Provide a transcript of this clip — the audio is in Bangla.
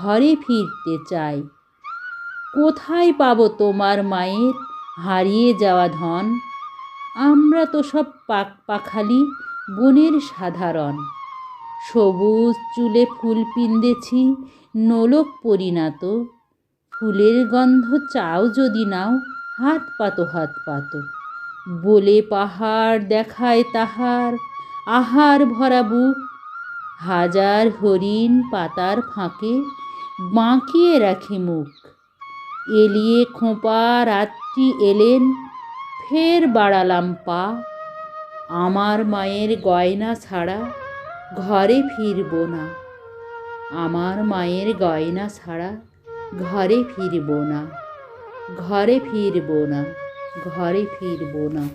ঘরে ফিরতে চাই। কোথায় পাবো তোমার মায়ের হারিয়ে যাওয়া ধন? আমরা তো সব পাক পাখালি বনের সাধারণ। সবুজ চুলে ফুল পিন্দেছি, নোলক পরিণাত। ফুলের গন্ধ চাও যদি নাও, হাত পাতো হাত পাতো। বলে পাহাড় দেখায় তাহার, আহার ভরা বুক। হাজার হরিণ পাতার ফাঁকে বাঁকিয়ে রাখে মুখ। এলিয়ে খোঁপা রাত্রি এলেন, ফের বাড়ালাম পা। আমার মায়ের গয়না ছাড়া ঘরে ফিরব না। আমার মায়ের গয়না ছাড়া ঘরে ফিরব না। ঘরে ফিরব না, ঘরে ফিরব না।